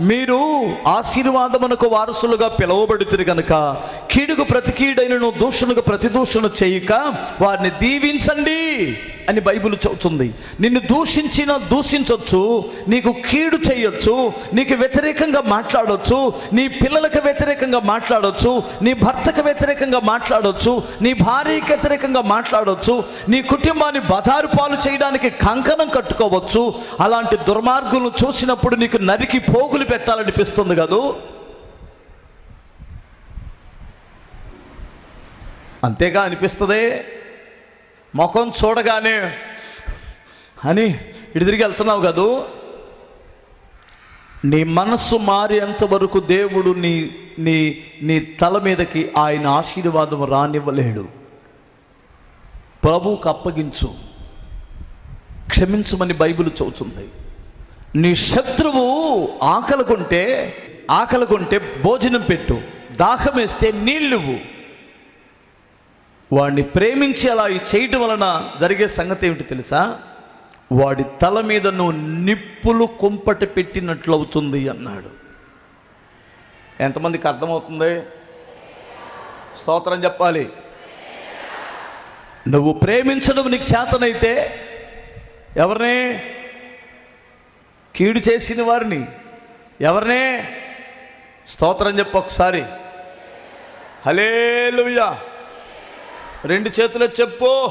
మీరు ఆశీర్వాదమునకు వారసులుగా పిలువబడుతుంది కనుక కీడుకు ప్రతి కీడైనను దూషణకు ప్రతి దూషణ చేయక వారిని దీవించండి. అని బైబిల్ చెబుతుంది. నిన్ను దూషించినా దూషించవచ్చు నీకు కీడు చేయొచ్చు నీకు వ్యతిరేకంగా మాట్లాడవచ్చు నీ పిల్లలకు వ్యతిరేకంగా మాట్లాడవచ్చు నీ భర్తకు వ్యతిరేకంగా మాట్లాడవచ్చు నీ భార్యకి వ్యతిరేకంగా మాట్లాడవచ్చు నీ కుటుంబాన్ని బజారు పాలు చేయడానికి కంకణం కట్టుకోవచ్చు. అలాంటి దుర్మార్గులను చూసినప్పుడు నీకు నరికి పోగులు పెట్టాలనిపిస్తుంది కదూ? అంతేగా అనిపిస్తుంది? ముఖం చూడగానే అని ఇటు తిరిగి వెళ్తున్నావు కదూ? నీ మనస్సు మారేంత వరకు దేవుడు నీ నీ నీ తల మీదకి ఆయన ఆశీర్వాదం రానివ్వలేడు. ప్రభువుకు అప్పగించు. క్షమించమని బైబిల్ చదువుతుంది నీ శత్రువు ఆకలి కొంటే ఆకలి కొంటే భోజనం పెట్టు. దాహం వేస్తే నీళ్ళువు వాడిని ప్రేమించి అలా చేయటం వలన జరిగే సంగతి ఏమిటి తెలుసా? వాడి తల మీద నువ్వు నిప్పులు కుంపట పెట్టినట్లు అవుతుంది అన్నాడు. ఎంతమందికి అర్థమవుతుంది? స్తోత్రం చెప్పాలి. నువ్వు ప్రేమించడం నీకు చేతనైతే ఎవరిని? కీడు చేసిన వారిని. ఎవరినే? స్తోత్రం చెప్పు ఒకసారి. హలేలుయా రెండు చేతులు చెప్పు.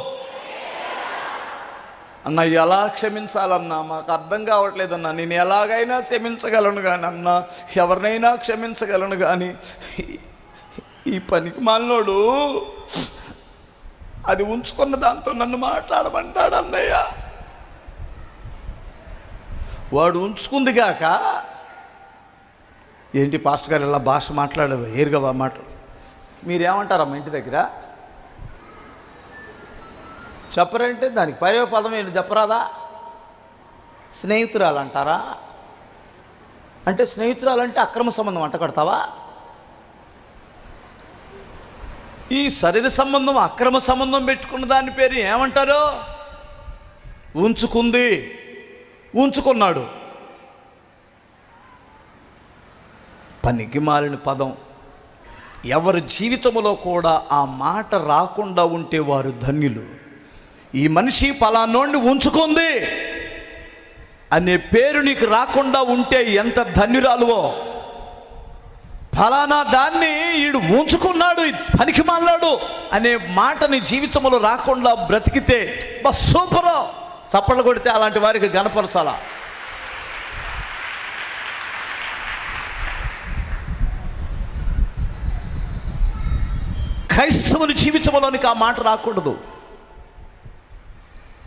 అన్న ఎలా క్షమించాలన్నా? మాకు అర్థం కావట్లేదన్నా. నేను ఎలాగైనా క్షమించగలను కానీ అన్న. ఎవరినైనా క్షమించగలను కానీ ఈ పనికి మాలినోడు అది ఉంచుకున్న దాంతో నన్ను మాట్లాడమంటాడు అన్నయ్య. వాడు ఉంచుకుంది కాక ఏంటి పాస్టర్ గారు ఇలా భాష మాట్లాడవు? ఏరుగా మాట్లాడు మీరేమంటారమ్మా ఇంటి దగ్గర? చెప్పరంటే దానికి పర్యవ పదం ఏంటి? చెప్పరాదా? స్నేహితురాలు అంటారా అంటే స్నేహితురాలు అంటే అక్రమ సంబంధం అంట కడతావా? ఈ శరీర సంబంధం అక్రమ సంబంధం పెట్టుకున్న దాని పేరు ఏమంటారు? ఉంచుకుంది. ఉంచుకున్నాడు. పనికి మారిన పదం. ఎవరి జీవితంలో కూడా ఆ మాట రాకుండా ఉంటే వారు ధన్యులు. ఈ మనిషి పలానోండి ఉంచుకుంది అనే పేరు నీకు రాకుండా ఉంటే ఎంత ధన్యురాలువో. ఫలానా దాన్ని ఈడు ఉంచుకున్నాడు పనికి మాలాడు అనే మాట నీ జీవితంలో రాకుండా బ్రతికితే బా సూపర్. చప్పట్లు కొడితే అలాంటి వారికి గనపరచాలా క్రైస్తవుని జీవితంలోనికి ఆ మాట రాకూడదు.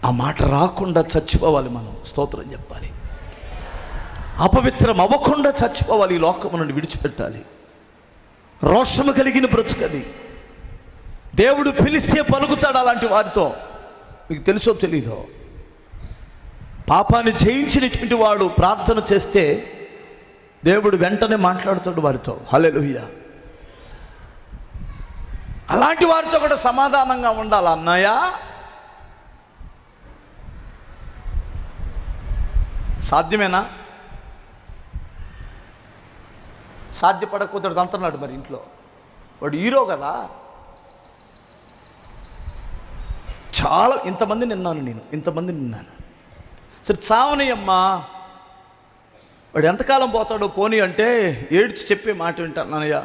ఆ మాట రాకుండా చచ్చిపోవాలి మనం. స్తోత్రం చెప్పాలి. అపవిత్రం అవ్వకుండా చచ్చిపోవాలి ఈ లోకము నుండి విడిచిపెట్టాలి. రోషము కలిగిన బ్రతుకది. దేవుడు పిలిస్తే పలుకుతాడు అలాంటి వారితో. మీకు తెలుసో తెలీదో? పాపాన్ని జయించినటువంటి వాడు ప్రార్థన చేస్తే దేవుడు వెంటనే మాట్లాడుతాడు వారితో. హల్లెలూయా. అలాంటి వారితో కూడా సమాధానంగా ఉండాలి అన్నయ్య? సాధ్యమేనా? సాధ్యపడకపోతాడు అంటున్నాడు మరి ఇంట్లో. వాడు హీరో కదా? చాలా ఇంతమంది నిన్నాను నేను ఇంతమంది నిన్నాను. సరే చావనయ్యమ్మా వాడు ఎంతకాలం పోతాడో పోనీ అంటే ఏడ్చి చెప్పే మాట వింటాను నాన్నయ్య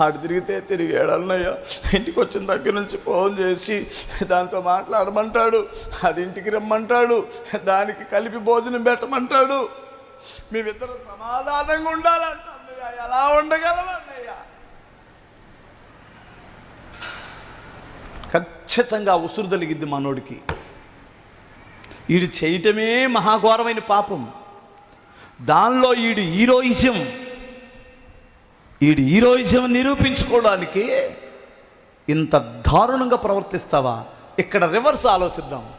ఆడు తిరిగితే తిరిగి అన్నయ్య ఇంటికి వచ్చిన దగ్గర నుంచి ఫోన్ చేసి దాంతో మాట్లాడమంటాడు. అది ఇంటికి రమ్మంటాడు. దానికి కలిపి భోజనం పెట్టమంటాడు. మేమిద్దరం సమాధానంగా ఉండాలంట అన్నయ్య ఎలా ఉండగలం అన్నయ్య ఖచ్చితంగా ఉసురు తలిగిద్ది మనోడికి. వీడు చేయటమే మహాఘోరమైన పాపం. దానిలో ఈడు హీరోయిజం. ఈడు హీరోయిజం నిరూపించుకోవడానికి ఇంత దారుణంగా ప్రవర్తిస్తావా? ఇక్కడ రివర్స్ ఆలోచిద్దాం.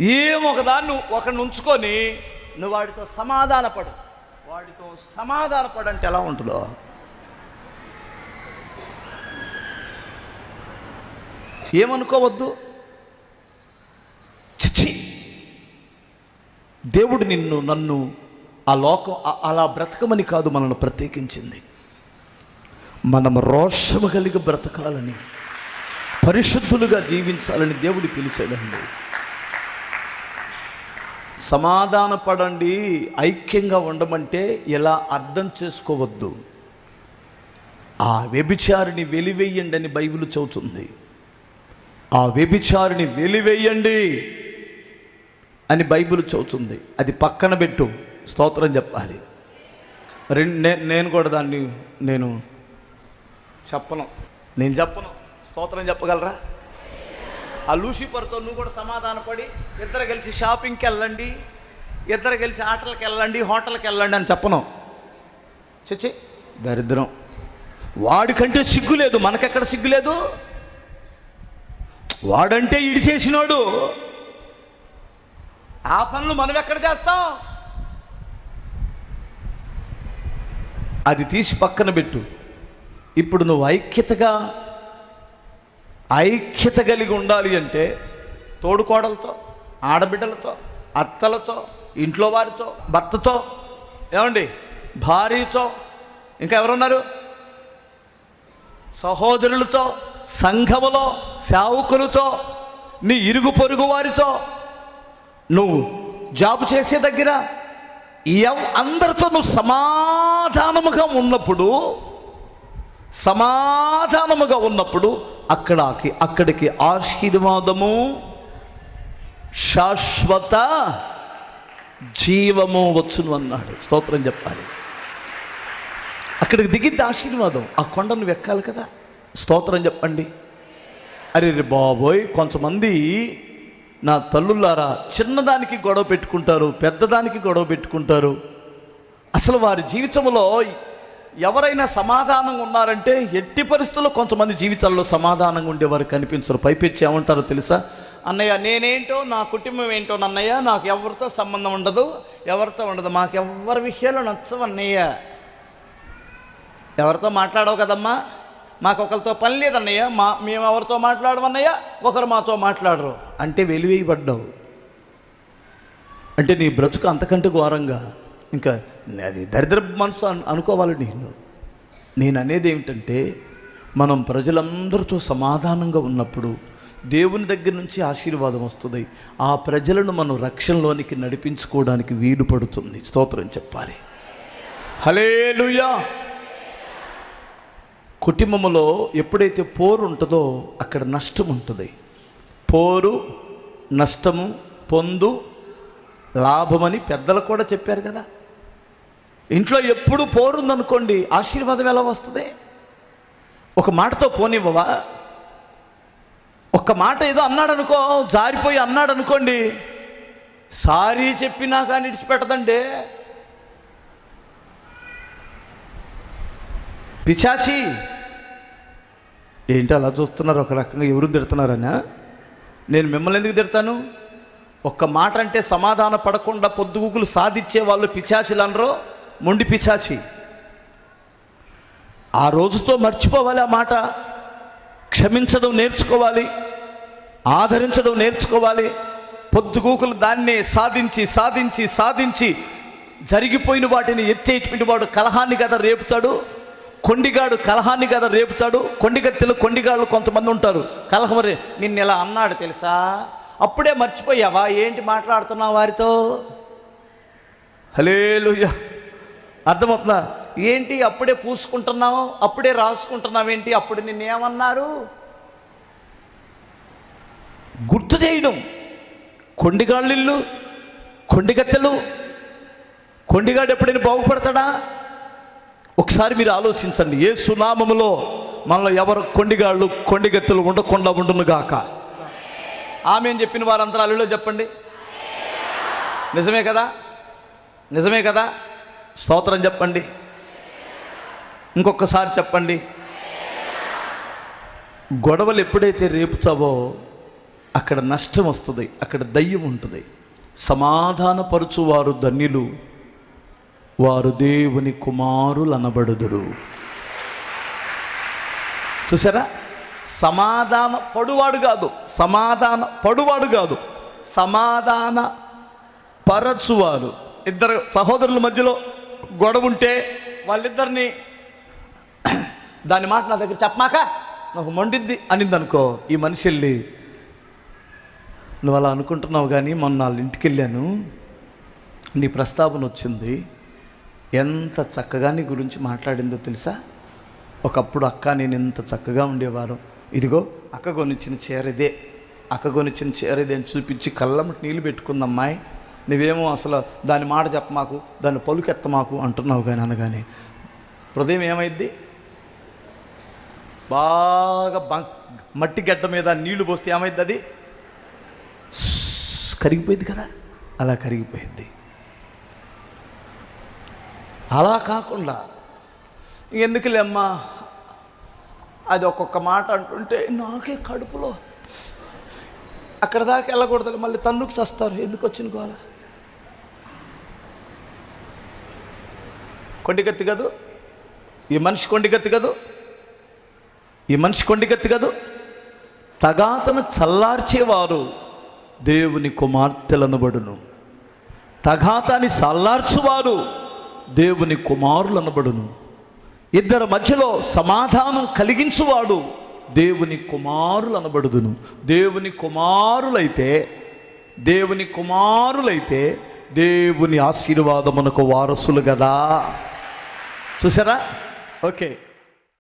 ఏం ఒకదాన్ని ఒకరిని ఉంచుకొని నువ్వు వాడితో సమాధానపడు. వాడితో సమాధానపడంటే ఎలా ఉంటుందో? ఏమనుకోవద్దు. చిచి దేవుడు నిన్ను నన్ను ఆ లోకం అలా బ్రతకమని కాదు మనల్ని ప్రత్యేకించింది. మనం రోషము కలిగి బ్రతకాలని పరిశుద్ధులుగా జీవించాలని దేవుడు పిలిచాడండి. సమాధాన పడండి ఐక్యంగా ఉండమంటే ఇలా అర్థం చేసుకోవద్దు. ఆ వ్యభిచారిని వెలివేయండి అని బైబిల్ చెబుతుంది. ఆ వ్యభిచారిని వెలివేయండి అని బైబిల్ చెబుతుంది. అది పక్కన పెట్టు. స్తోత్రం చెప్పాలి. రెండు నే- నేను కూడా దాన్ని నేను చెప్పను. నేను చెప్పను. స్తోత్రం చెప్పగలరా? ఆ లూసిఫర్తో నువ్వు కూడా సమాధానపడి ఇద్దరు కలిసి షాపింగ్కి వెళ్ళండి ఇద్దరు కలిసి ఆటలకు వెళ్ళండి హోటల్కి వెళ్ళండి అని చెప్పను. చచ్చి దరిద్రం. వాడికంటే సిగ్గు లేదు మనకెక్కడ సిగ్గు లేదు? వాడంటే ఇడిచేసినాడు ఆ పనులు మనం ఎక్కడ చేస్తాం? అది తీసి పక్కన పెట్టు. ఇప్పుడు నువ్వు ఐక్యతగా ఐక్యత కలిగి ఉండాలి అంటే తోడుకోడలతో ఆడబిడ్డలతో అత్తలతో ఇంట్లో వారితో భర్తతో ఏమండి? భార్యతో ఇంకా ఎవరున్నారు? సహోదరులతో సంఘములో సేవకులతో నీ ఇరుగు పొరుగు వారితో. నువ్వు జాబు చేసే దగ్గర ఎవ్ అందరితో నువ్వు సమా సమాధానముగా ఉన్నప్పుడు సమాధానముగా ఉన్నప్పుడు అక్కడకి అక్కడికి ఆశీర్వాదము శాశ్వత జీవము వచ్చును అన్నాడు. స్తోత్రం చెప్పాలి. అక్కడికి దిగిద్ది ఆశీర్వాదం. ఆ కొండను వెక్కాలి ఎక్కాలి కదా. స్తోత్రం చెప్పండి. అరే రే బాబోయ్ కొంతమంది నా తల్లులారా చిన్నదానికి గొడవ పెట్టుకుంటారు పెద్దదానికి గొడవ పెట్టుకుంటారు. అసలు వారి జీవితంలో ఎవరైనా సమాధానంగా ఉన్నారంటే ఎట్టి పరిస్థితుల్లో కొంతమంది జీవితాల్లో సమాధానంగా ఉండేవారు కనిపించరు. పైపెచ్చి ఏమంటారో తెలుసా? అన్నయ్య నేనేంటో నా కుటుంబం ఏంటో అన్నయ్య నాకు ఎవరితో సంబంధం ఉండదు ఎవరితో ఉండదు. మాకు ఎవరి విషయాలు నచ్చవు అన్నయ్య. ఎవరితో మాట్లాడవు కదమ్మా? మాకు ఒకరితో పని లేదన్నయ్య మా మేము ఎవరితో మాట్లాడమన్నయ్య ఒకరు మాతో మాట్లాడరు. అంటే వెలివేయబడ్డావు. అంటే నీ బ్రతుకు అంతకంటే ఘోరంగా. ఇంకా అది దరిద్ర మనసు అను- అనుకోవాలి నేను. నేను అనేది ఏమిటంటే మనం ప్రజలందరితో సమాధానంగా ఉన్నప్పుడు దేవుని దగ్గర నుంచి ఆశీర్వాదం వస్తుంది. ఆ ప్రజలను మనం రక్షణలోనికి నడిపించుకోవడానికి వీలు పడుతుంది. స్తోత్రం చెప్పాలి. హలేలుయా కుటుంబంలో ఎప్పుడైతే పోరు ఉంటుందో అక్కడ నష్టం ఉంటుంది. పోరు నష్టము పొందు లాభమని పెద్దలు కూడా చెప్పారు కదా. ఇంట్లో ఎప్పుడు పోరుందనుకోండి ఆశీర్వాదం ఎలా వస్తుంది? ఒక మాటతో పోనివ్వవా? ఒక్క మాట ఏదో అన్నాడు అనుకో జారిపోయి అన్నాడు అనుకోండి సారీ చెప్పినా కానీ ఇడిచిపెట్టదండి పిచాచి ఏంటి అలా చూస్తున్నారు? ఒక రకంగా ఎవరు తిడుతున్నారనా? నేను మిమ్మల్ని ఎందుకు తిడతాను? ఒక్క మాట అంటే సమాధాన పడకుండా పొద్దుగుకులు సాధించే వాళ్ళు పిచాచిలు అనరో. మొండి పిచాచి ఆ రోజుతో మర్చిపోవాలి ఆ మాట. క్షమించడం నేర్చుకోవాలి. ఆదరించడం నేర్చుకోవాలి. పొద్దుగూకులు దాన్నే సాధించి సాధించి సాధించి జరిగిపోయిన వాటిని ఎత్తేటువంటి వాడు కలహాన్ని కదా రేపుతాడు. కొండిగాడు కలహాన్ని కదా రేపుతాడు. కొండిగత్తెలు కొండిగాళ్ళు కొంతమంది ఉంటారు. కలహం రే నిన్ను ఇలా అన్నాడు తెలుసా? అప్పుడే మర్చిపోయావా? ఏంటి మాట్లాడుతున్నావు వారితో? హలేలుయ్యా అర్థమవుతుందా? ఏంటి అప్పుడే పూసుకుంటున్నావు? అప్పుడే రాసుకుంటున్నావు ఏంటి? అప్పుడు నిన్నేమన్నారు? గుర్తు చేయడం. కొండిగాళ్ళిళ్ళు కొండిగత్తెలు. కొండిగాడు ఎప్పుడైనా బాగుపడతాడా? ఒకసారి మీరు ఆలోచించండి. ఏ సునామములో మనలో ఎవరు కొండిగాళ్ళు కొండిగత్తెలు ఉండకుండా ఉండును గాక ఆమె చెప్పిన వారందరూ అల్లులో చెప్పండి. నిజమే కదా? నిజమే కదా? స్తోత్రం చెప్పండి. ఇంకొకసారి చెప్పండి. గొడవలు ఎప్పుడైతే రేపుతావో అక్కడ నష్టం వస్తుంది అక్కడ దయ్యం ఉంటుంది. సమాధానపరచువారు ధన్యులు వారు దేవుని కుమారులు అనబడుదురు చూసారా? సమాధాన పడువాడు కాదు సమాధాన పడువాడు కాదు సమాధాన పరచువారు ఇద్దరు సహోదరుల మధ్యలో గొడవ ఉంటే వాళ్ళిద్దరిని దాని మాట నా దగ్గర చెప్పమాక నాకు మండిద్ది అనింది అనుకో ఈ మనిషి వెళ్ళి నువ్వు అలా అనుకుంటున్నావు కానీ మొన్న వాళ్ళ ఇంటికి వెళ్ళాను నీ ప్రస్తావన వచ్చింది. ఎంత చక్కగా నీ గురించి మాట్లాడిందో తెలుసా? ఒకప్పుడు అక్క నేను ఎంత చక్కగా ఉండేవారు ఇదిగో అక్క కొనిచ్చిన చీర ఇదే అక్క కొనిచ్చిన చీర ఇదే అని చూపించి కళ్ళమ్మటి నీళ్ళు పెట్టుకుంది అమ్మాయి. నువ్వేమో అసలు దాని మాట చెప్ప మాకు దాన్ని పలుకెత్త మాకు అంటున్నావు కానీ అనగానే హృదయం ఏమైద్ది? బాగా బం మట్టి గడ్డ మీద నీళ్ళు పోస్తే ఏమైద్ది అది? కరిగిపోయింది కదా? అలా కరిగిపోయింది అలా కాకుండా ఎందుకులే అమ్మా అది ఒక్కొక్క మాట అంటుంటే నాకే కడుపులో అక్కడ దాకా వెళ్ళకూడదు మళ్ళీ తన్నుకు చస్తారు. ఎందుకు వచ్చిన కోలా కొండిగత్తి కదూ. ఈ మనిషి కొండిగత్తి కదూ. ఈ మనిషి కొండిగత్తి కదూ. తగాతను చల్లార్చేవారు దేవుని కుమార్తెలనబడును. తగాతాన్ని చల్లార్చువారు దేవుని కుమారులనబడును. ఇద్దరి మధ్యలో సమాధానం కలిగించువాడు దేవుని కుమారులు అనబడుదును దేవుని కుమారులైతే దేవుని కుమారులైతే దేవుని ఆశీర్వాదమునకు వారసులు కదా చూసారా? ఓకే